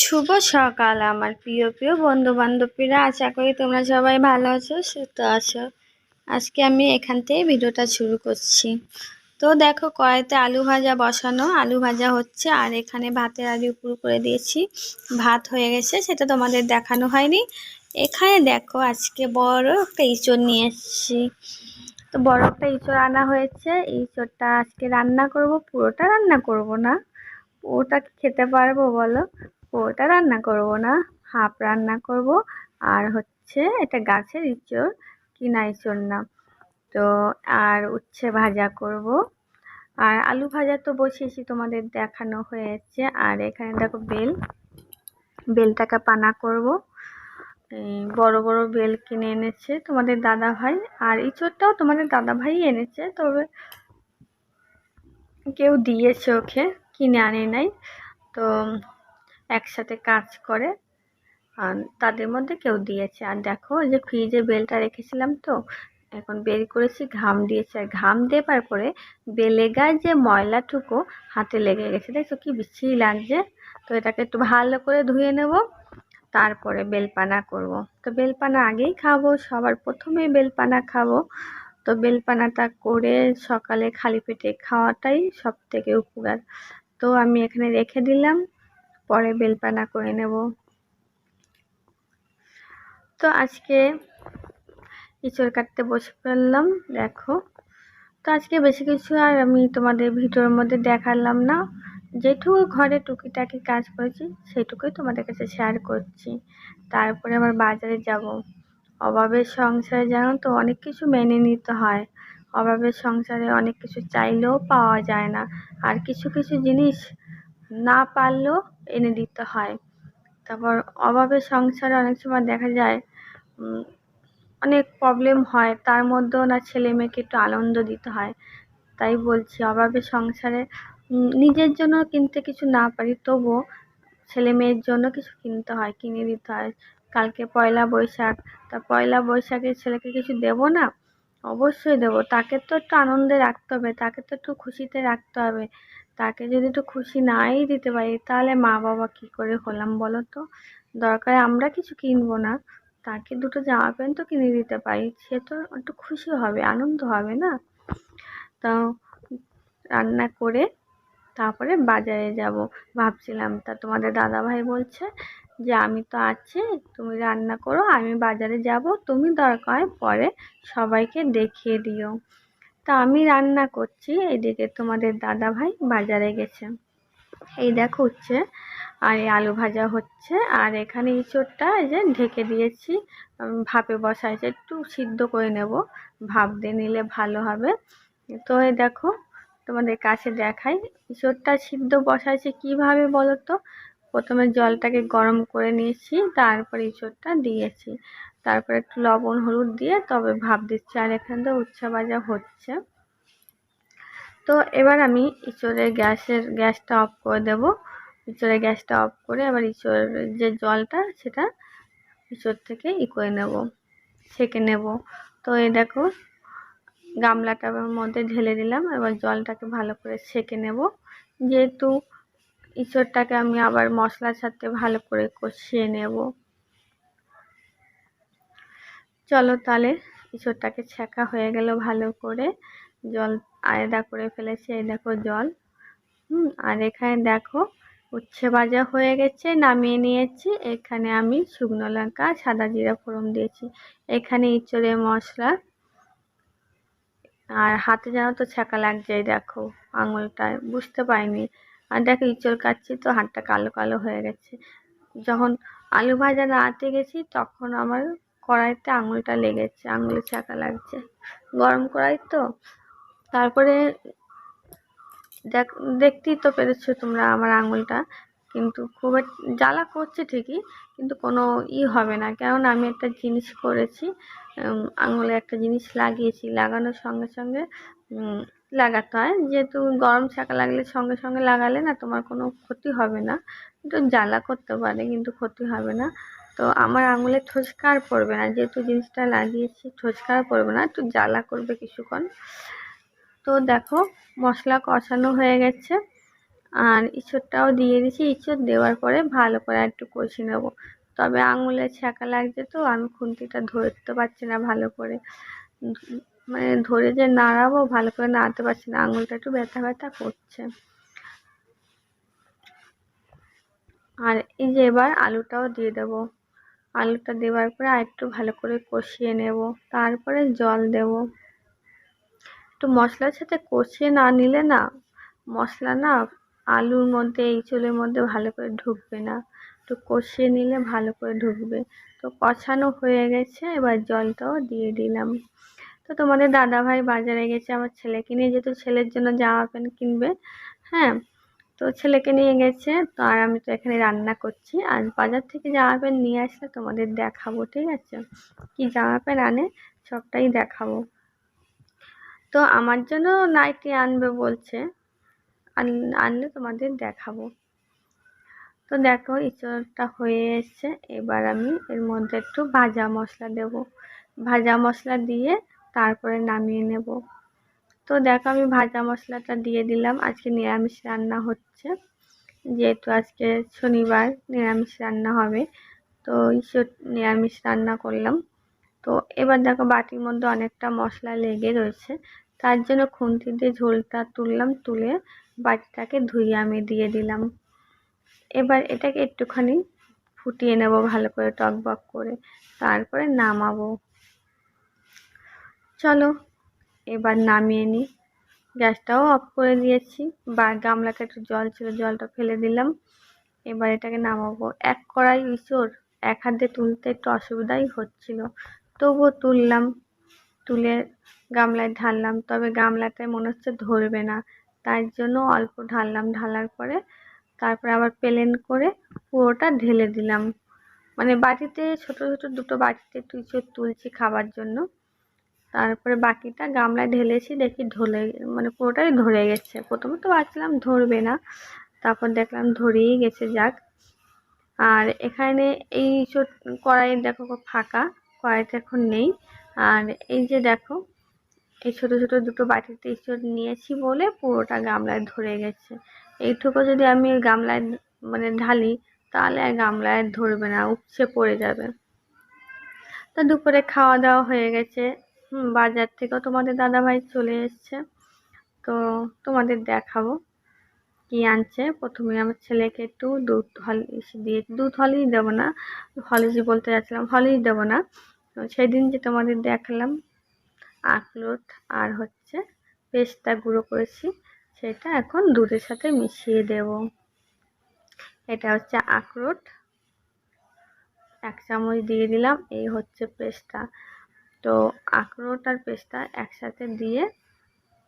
শুভ সকাল, আমার প্রিয় প্রিয় বন্ধু বান্ধবীরা আশা করি তোমরা সবাই ভালো আছো, সুস্থ আছো। আজকে আমি এখান থেকে ভিডিওটা শুরু করছি। তো দেখো, কড়াইতে আলু ভাজা বসানো। আলু ভাজা হচ্ছে, আর এখানে ভাতের আলু উপর করে দিয়েছি। ভাত হয়ে গেছে, সেটা তোমাদের দেখানো হয়নি। এখানে দেখো, আজকে বড় একটা ইঁচড় নিয়ে এসেছি। তো বড় একটা ইঁচড় আনা হয়েছে। ইঁচড়টা আজকে রান্না করব, পুরোটা রান্না করব না। ওটা খেতে পারব বলো? ওটা রান্না করব না, হাফ রান্না করব। আর হচ্ছে এটা গাছের ইঁচড় কিনা ইঁচড় না তো আর উচ্ছে ভাজা করব। আর আলু ভাজা তো বসিয়েছি, তোমাদের দেখানো হয়েছে। আর এখানে দেখো বেল, বেলটাকে পানা করব। বড় বড় বেল কিনে এনেছে তোমাদের দাদা ভাই আর ইঁচড়টাও তোমাদের দাদা ভাই এনেছে, তবে কেউ দিয়েছে ওকে, কিনে আনে নাই। তো একসাথে কাজ করে, আর তাদের মধ্যে কেউ দিয়েছে। আর দেখো যে ফ্রিজে বেলটা রেখেছিলাম তো, এখন বের করেছি, ঘাম দিয়েছে। আর ঘাম দেবার পরে বেলে গায়ে যে ময়লাটুকু হাতে লেগে গেছে, দেখছ কি বিচ্ছিরি লাগছে? তো এটাকে একটু ভালো করে ধুয়ে নেব, তারপরে বেলপানা করব। তো বেলপানা আগেই খাব, সবার প্রথমে বেলপানা খাব। তো বেলপানাটা করে সকালে খালি পেটে খাওয়াটাই সব থেকে উপকার। তো আমি এখানে রেখে দিলাম পরে বেলপানা করে নেব। তো আজকে ইঁচড় কাটতে বসে ফেললাম দেখো। তো আজকে বেশি কিছু আর আমি তোমাদের ভিডিওর মধ্যে দেখালাম না। যেটুকু ঘরে টুকিটাকি কাজ করেছি সেটুকুই তোমাদের কাছে শেয়ার করছি। তারপরে আবার বাজারে যাব। অভাবের সংসারে জানো তো অনেক কিছু মেনে নিতে হয়। অভাবের সংসারে অনেক কিছু চাইলেও পাওয়া যায় না। আর কিছু কিছু জিনিস না পারলেও এনে দিতে হয়। তারপর অভাবের সংসারে অনেক সময় দেখা যায় অনেক প্রবলেম হয়। তার মধ্যেও না ছেলে মেয়েকে একটু আনন্দ দিতে হয়। তাই বলছি অভাবের সংসারে নিজের জন্য কিনতে কিছু না পারি, তবুও ছেলে মেয়ের জন্য কিছু কিনতে হয়, কিনে দিতে হয়। কালকে পয়লা বৈশাখ, তা পয়লা বৈশাখে ছেলেকে কিছু দেবো না? অবশ্যই দেবো। তাকে তো একটু আনন্দে রাখতে হবে, তাকে তো একটু খুশিতে রাখতে হবে। তাকে যদি একটু খুশি নাই দিতে পারি, তাহলে মা বাবা কি করে হলাম বলো তো? দরকার আমরা কিছু কিনবো না। তাকে দুটো জামা প্যান্ট তো কিনে দিতে পারি, সে তো একটু খুশি হবে, আনন্দ হবে না? তো রান্না করে তারপরে বাজারে যাব। ভাবছিলাম, তা তোমাদের দাদা ভাই বলছে যে, আমি তো আছি, তুমি রান্না করো, আমি বাজারে যাব, তুমি দরকার পরে সবাইকে দেখিয়ে দিও। তা আমি রান্না করছি। এদিকে তোমাদের দাদা ভাই বাজারে গেছে। এই দেখো হচ্ছে আর এই আলু ভাজা হচ্ছে। আর এখানে ইঁচড়টা এই যে ঢেকে দিয়েছি। ভাপে বসাইছে একটু সিদ্ধ করে নেব। ভাপ দিয়ে নিলে ভালো হবে। তো এই দেখো, তোমাদের কাছে দেখাই। ইঁচড়টা সিদ্ধ বসাইছে কীভাবে বলো তো? প্রথমে জলটাকে গরম করে নিয়েছি, তারপরে ইঁচড়টা দিয়েছি। তারপরে একটু লবণ, হলুদ দিয়ে তবে ভাপ দিচ্ছি। আর এখান তো উচ্ছা ভাজা হচ্ছে। তো এবার আমি ইঁচড়ের গ্যাসের, গ্যাসটা অফ করে দেব। ইঁচড়ের গ্যাসটা অফ করে এবার ইঁচড়ের যে জলটা, সেটা ইঁচড় থেকে ই করে নেব, ছেঁকে নেব। তো এই দেখো গামলাটার মধ্যে ঢেলে দিলাম। এবার জলটাকে ভালো করে ছেঁকে নেব। যেহেতু ইঁচড়টাকে আমি আবার মশলার সাথে ভালো করে কষিয়ে নেব। চলো তাহলে ইঁচড়টাকে ছেঁকা হয়ে গেল ভালো করে। জল আয়দা করে ফেলেছে, এই দেখো জল। হুম, আর এখানে দেখো উচ্ছে ভাজা হয়ে গেছে, নামিয়ে নিয়েছি। এখানে আমি শুকনো লঙ্কা, সাদা জিরা ফোড়ন দিয়েছি। এখানে ইঁচড়ের মশলা। আর হাতে যেন তো ছ্যাঁকা লাগছে দেখো আঙুলটায় বুঝতে পারিনি। আর দেখো ইঁচড় কাটছি তো, হাতটা কালো কালো হয়ে গেছে। যখন আলু ভাজা নাড়াতে গেছি, তখন আমার কড়াইতে আঙুলটা লেগেছে, আঙুলে ছ্যাঁকা লাগছে। গরম কড়াই তো। তারপরে দেখ, দেখতেই তো পেরেছ তোমরা আমার আঙুলটা। কিন্তু খুব জ্বালা করছে ঠিকই, কিন্তু কোনো ই হবে না। কেননা আমি একটা জিনিস করেছি আঙুলে একটা জিনিস লাগিয়েছি। লাগানোর সঙ্গে সঙ্গে লাগাতে হয়। যেহেতু গরম ছাকা লাগলে সঙ্গে সঙ্গে লাগালে না তোমার কোনো ক্ষতি হবে না। একটু জ্বালা করতে পারে, কিন্তু ক্ষতি হবে না। তো আমার আঙুলে ঠোসকার পড়বে না। যেহেতু জিনিসটা লাগিয়েছি ঠোসকার পড়বে না, একটু জ্বালা করবে কিছুক্ষণ। তো দেখো, মশলা কষানো হয়ে গেছে। আর ইঁচড়টাও দিয়ে দিয়েছি। ইঁচড় দেওয়ার পরে ভালো করে একটু কষে নেব। তবে আঙুলে ছ্যাঁকা লাগছে তো, আমি খুন্তিটা ধরতে পারছি না ভালো করে। মানে ধরে যে নাড়াবো, ভালো করে নাড়াতে পারছি না। আঙুলটা একটু ব্যথা ব্যথা করছে। আর এই যে এবার আলুটাও দিয়ে দেবো। আলুটা দেওয়ার পরে আর একটু ভালো করে কষিয়ে নেব, তারপরে জল দেব। একটু মশলার সাথে কষিয়ে না নিলে না, মশলা না আলুর মধ্যে, এই চুলের মধ্যে ভালো করে ঢুকবে না। একটু কষিয়ে নিলে ভালো করে ঢুকবে। তো কষানো হয়ে গেছে, এবার জলটাও দিয়ে দিলাম। তো তোমাদের দাদা ভাই বাজারে গেছে, আমার ছেলেকে নিয়ে, যেহেতু ছেলের জন্য জামা প্যান্ট কিনবে হ্যাঁ তো ছেলেকে নিয়ে গেছে। তো আর আমি তো এখানে রান্না করছি। আর বাজার থেকে জামা প্যান্ট নিয়ে আসলে তোমাদের দেখাবো, ঠিক আছে? কি জামা প্যান্ট আনে, সবটাই দেখাবো। তো আমার জন্য নাইটি আনবে বলছে। আন- আনলে তোমাদের দেখাবো। তো দেখো, ইঁচড়টা হয়ে এসছে। এবার আমি এর মধ্যে একটু ভাজা মশলা দেব। ভাজা মশলা দিয়ে তারপরে নামিয়ে নেব। তো দেখো আমি ভাজা মশলাটা দিয়ে দিলাম। আজকে নিরামিষ রান্না হচ্ছে। যেহেতু আজকে শনিবার নিরামিষ রান্না হবে, তো নিরামিষ রান্না করলাম। তো এবার দেখো বাটির মধ্যে অনেকটা মশলা লেগে রয়েছে। তার জন্য খুন্তি দিয়ে ঝোলটা তুললাম, তুলে বাটিটাকে ধুয়ে আমি দিয়ে দিলাম। এবার এটাকে একটুখানি ফুটিয়ে নেব ভালো করে টকবক করে, তারপরে নামাবো। চলো এবার নামিয়ে নিই। গ্যাসটাও অফ করে দিয়েছি। বা গামলাতে একটু জল ছিল, জলটা ফেলে দিলাম। এবার এটাকে নামাবো। এক কড়াই ইঁচড়, এক হাত দিয়ে তুলতে একটু অসুবিধাই হচ্ছিল। তবুও তুললাম। তুলে গামলায় ঢাললাম। তবে গামলাটায় মনে হচ্ছে ধরবে না। তাই জন্য অল্প ঢাললাম। ঢালার পরে তারপরে আবার প্লেন করে পুরোটা ঢেলে দিলাম। মানে বাটিতে, ছোট ছোট দুটো বাটিতে একটু ইঁচড় তুলছি খাবার জন্য। তারপরে বাকিটা গামলায় ঢেলেছি, দেখি ঢলে মানে পুরোটাই ধরে গেছে। প্রথমে তো ভাবছিলাম ধরবে না, তারপর দেখলাম ধরেই গেছে, যাক। আর এখানে এই কড়াই দেখো ফাঁকা কড়াইটা এখন নেই। আর এই যে দেখো, এই ছোট ছোট দুটো বাটিতে ইঁচড় নিয়েছি বলে পুরোটা গামলায় ধরে গেছে। এইটুকু যদি আমি গামলায় মানে ঢালি, তাহলে আর গামলায় ধরবে না, উপচে পড়ে যাবে। তো দুপুরে খাওয়া দাওয়া হয়ে গেছে। বাজার থেকেও তোমাদের দাদাভাই চলে এসছে। তো তোমাদের দেখাবো কি আনছে। প্রথমে আমার ছেলেকে একটু দুধ হলিস দিয়ে দুধ হলেই দেবো না হলিস বলতে যাচ্ছিলাম হলিস দেবো না। সেদিন যে তোমাদের দেখালাম, আখরোট আর হচ্ছে পেস্তা গুঁড়ো করেছি, সেটা এখন দুধের সাথে মিশিয়ে দেব। এটা হচ্ছে আখরোট। এক চামচ দিয়ে দিলাম, এই হচ্ছে পেস্তা। তো আখরোট আর পেস্তা একসাথে দিয়ে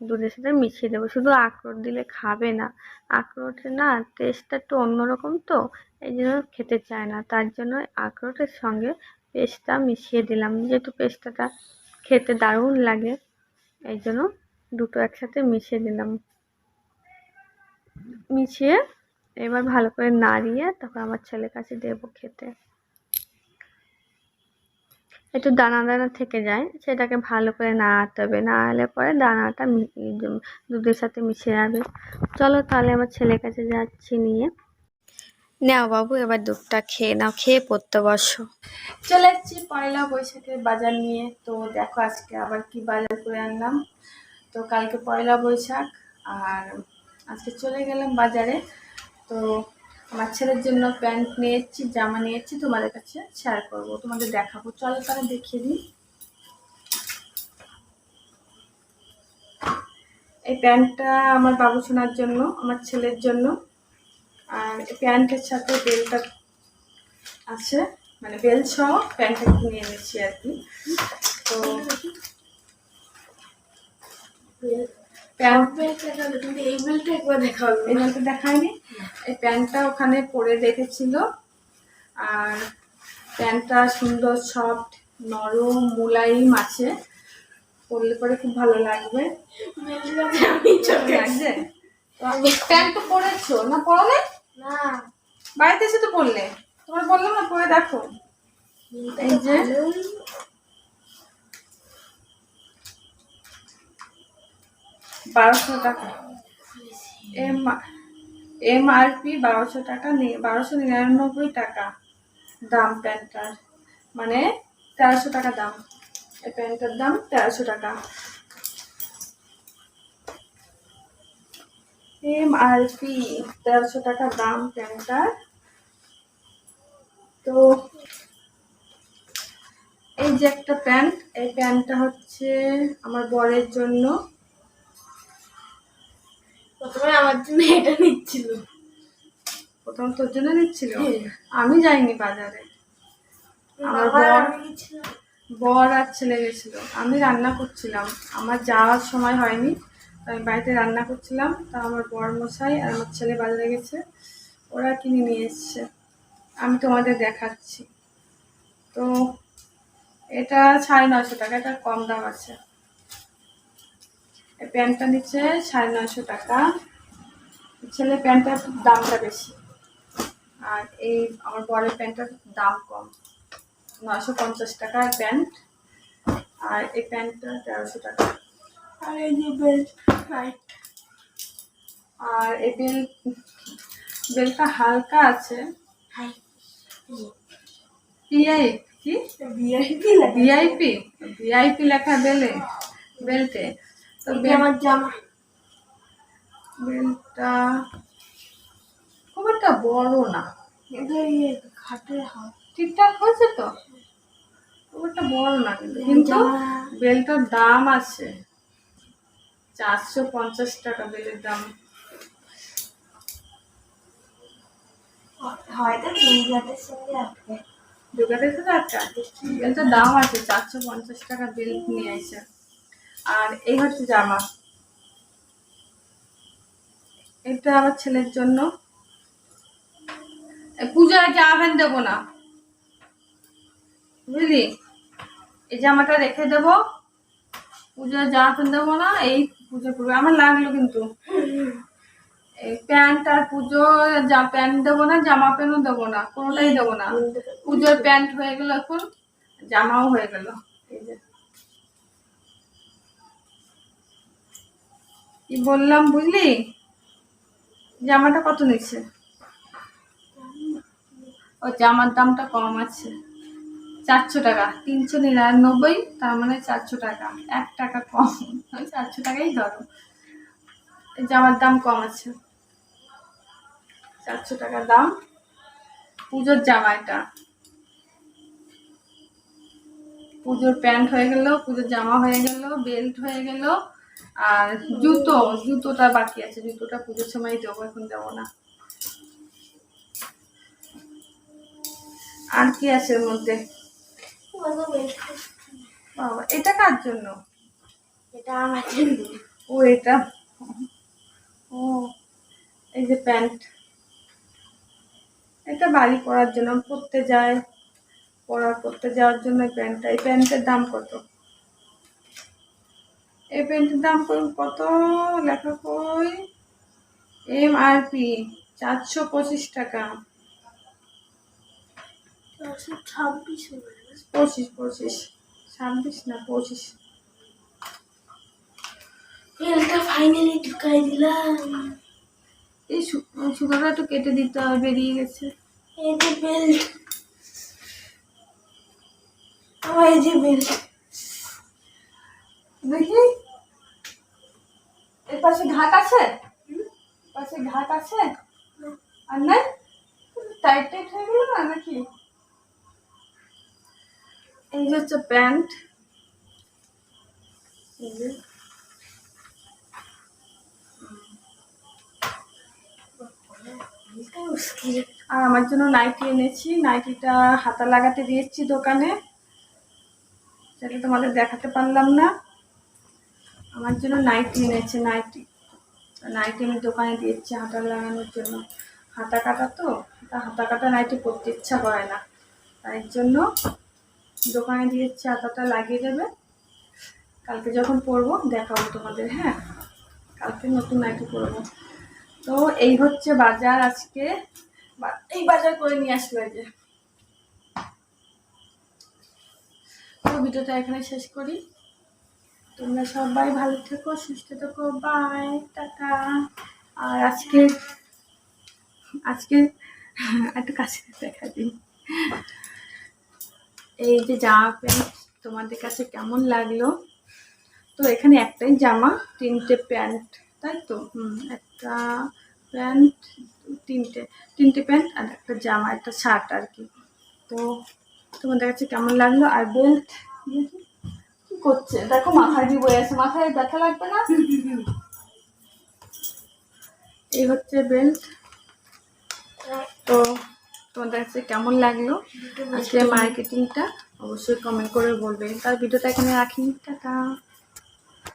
দুধের সাথে মিশিয়ে দেবো। শুধু আখরোট দিলে খাবে না। আখরোটের না টেস্টটা একটু অন্যরকম তো, এই জন্য খেতে চায় না। তার জন্য আখরোটের সঙ্গে পেস্তা মিশিয়ে দিলাম। যেহেতু পেস্তাটা খেতে দারুণ লাগে, এই জন্য দুটো একসাথে মিশিয়ে দিলাম। মিশিয়ে এবার ভালো করে নাড়িয়ে তারপর আমার ছেলের কাছে দেবো খেতে। একটু দানা দানা থেকে যায় সেটাকে ভালো করে নাড়াতে হবে। নাড়ালে পরে দানাটা মি- দুধের সাথে মিশে যাবে। চলো তাহলে আমার ছেলের কাছে যাচ্ছি নিয়ে। নাও বাবু এবার দুধটা খেয়ে নাও খেয়ে পড়তে বসো। চলে যাচ্ছি পয়লা বৈশাখের বাজার নিয়ে। তো দেখো আজকে আবার কি বাজার করে আনলাম। তো কালকে পয়লা বৈশাখ আর আজকে চলে গেলাম বাজারে। তো আমার ছেলের জন্য প্যান্ট নিয়ে এসেছি জামা নিয়ে এসেছি তোমাদের কাছে শেয়ার করব। তোমাদের দেখাবো। চলো তাহলে দেখিয়ে দিই। এই প্যান্টটা আমার বাবু শোনার জন্য, আমার ছেলের জন্য। আর এই প্যান্টের সাথে বেলটা আছে মানে বেল সহ প্যান্টটা কিনে এনেছি আর কি। তো প্যান্ট কিন্তু এই বেলটা একবার দেখা এই বেলটা দেখায়নি এই প্যান্টটা ওখানে পরে রেখেছিল। আর প্যান্টটা সুন্দর সফট নরম মোলায়েম আছে। পরলে পরে খুব ভালো লাগবে। লাগছে। প্যান্ট তো পরেছো না পরলে? না। বাড়িতে এসে তো পরলে। তোমার বললাম না পরে দেখো। এই যে। বারোশো টাকা। এ মা এমআরপি বারোশো টাকা বারোশো নিরানব্বই টাকা দাম প্যান্টটার। মানে তেরোশো টাকা দাম। এই প্যান্টটার দাম তেরোশো টাকা। এমআরপি তেরোশো টাকা দাম প্যান্টটার। তো এই যে একটা প্যান্ট, এই প্যান্টটা হচ্ছে আমার বরের জন্য। প্রথমে আমার জন্য এটা নিচ্ছিল। প্রথম তোর জন্য নিচ্ছিল? হ্যাঁ। আমি যাইনি বাজারে। আমার বর- বর আর ছেলে গেছিল। আমি রান্না করছিলাম। আমার যাওয়ার সময় হয়নি। আমি বাড়িতে রান্না করছিলাম। তা আমার বর মশাই আর আমার ছেলে বাজারে গেছে। ওরা কিনে নিয়ে এসছে। আমি তোমাদের দেখাচ্ছি। তো এটা সাড়ে নশো টাকা। এটা কম দাম আছে। এই প্যান্টটা নিচ্ছে সাড়ে নয়শো টাকা। ছেলে প্যান্টটার দামটা বেশি। আর এই আমার বরের প্যান্টটার দাম কম। নয়শো পঞ্চাশ টাকার প্যান্ট। আর এই প্যান্টটা তেরোশো টাকা। আর এই যে বেল্ট রাইট আর এই বেল বেলটা হালকা আছে। হাই পিআই কি? VIP VIP. ভিআইপি লেখা বেলে বেল্টে। আমার জামা। বেলটা খুব একটা বড় না। ঠিকঠাক হয়েছে তো? খুব একটা বড় না কিন্তু কিন্তু বেলটার দাম আছে। চারশো পঞ্চাশ টাকা বেলের দাম। হয়তো তিন সঙ্গে আটকে বেলটার দাম আছে চারশো পঞ্চাশ টাকা বেল নিয়ে আসে আর এই হচ্ছে জামা। এটা আমার ছেলের জন্য। পূজায় জামা প্যান্ট দেবো না। বুঝলি? এই জামাটা রেখে দেবো। পূজায় জামা প্যান্ট দেবো না এই পুজো করবে। আমার লাগল কিন্তু। এই প্যান্ট আর পুজো যা প্যান্ট দেবো না জামা প্যান্টও দেবো না কোনোটাই দেবো না। পুজোর প্যান্ট হয়ে গেল এখন জামাও হয়ে গেল এই যে কি বললাম বুঝলি? জামাটা কত নিচ্ছে? ও, জামার দামটা কম আছে। চারশো টাকা, তিনশো নিরানব্বই, তার মানে চারশো টাকা। এক টাকা কম ওই চারশো টাকাই ধরো। জামার দাম কম আছে। চারশো টাকা দাম। পুজোর জামা এটা। পুজোর প্যান্ট হয়ে গেল, পুজোর জামা হয়ে গেল, বেল্ট হয়ে গেল। আর জুতো জুতোটা বাকি আছে জুতোটা পুজোর সময় দেবো এখন দেবো না। আর কি আছে এর মধ্যে? বাবা এটা কার জন্য? এটা আমার জন্য। ও এটা? ও এই যে প্যান্ট। এটা বাড়ি পরার জন্য পরতে যায়। পড়া করতে যাওয়ার জন্য প্যান্টটা। এই প্যান্টের দাম কত? এই প্যান্টের দাম কত? লেখা কই এম আর পি চারশো পঁচিশ টাকা। ছাব্বিশ পঁচিশ পঁচিশ। ছাব্বিশ না পঁচিশ। ফাইনালি ঢুকাই দিলাম। এই সুতোটা একটু কেটে দিতে হবে বেরিয়ে গেছে। এই যে বেল্ট আমার এই যে বেল্ট দেখি। এর পাশে ঘাট আছে? পাশে ঘাট আছে? আর নাই? টাইট টাইট হয়ে গেল না, নাকি? এই হচ্ছে প্যান্ট। আর আমার জন্য নাইটি এনেছি। নাইটিটা হাতা লাগাতে দিয়েছি দোকানে। সেটা তোমাদের দেখাতে পারলাম না। আমার জন্য নাইটি এনেছে নাইটি নাইটি আমি দোকানে দিয়েছি হাতা লাগানোর জন্য। হাতা কাটা তো, হাতা কাটা নাইটি পরতে ইচ্ছা করে না। তাই জন্য দোকানে দিয়েছি, হাতাটা লাগিয়ে দেবে। কালকে যখন পরবো, দেখাবো তোমাদের হ্যাঁ? কালকে নতুন নাইটি পরবো। তো এই হচ্ছে বাজার আজকে। এই বাজার করে নিয়ে আসলো যে। তো ভিডিওটা এখানে শেষ করি। তোমরা সবাই ভালো থেকো, সুস্থ থেকো বাই টাটা। আর আজকে আজকে একটু কাছে দেখা দিই। এই যে জামা প্যান্ট তোমাদের কাছে কেমন লাগল? তো এখানে একটাই জামা, তিনটে প্যান্ট, তাই তো? হুম, একটা প্যান্ট, তিনটে তিনটে প্যান্ট আর একটা জামা, একটা শার্ট আর কি। তো তোমাদের কাছে কেমন লাগল? আর বেল্ট করছে। দেখো, মাথায় দিয়ে বয়ে আছে? মাথায় ব্যথা লাগবে না? এই হচ্ছে বেল্ট তো তোমাদের কাছে কেমন লাগল আজকে মার্কেটিংটা অবশ্যই কমেন্ট করে বলবে। তার ভিডিওটা এখানে রাখি। টাটা।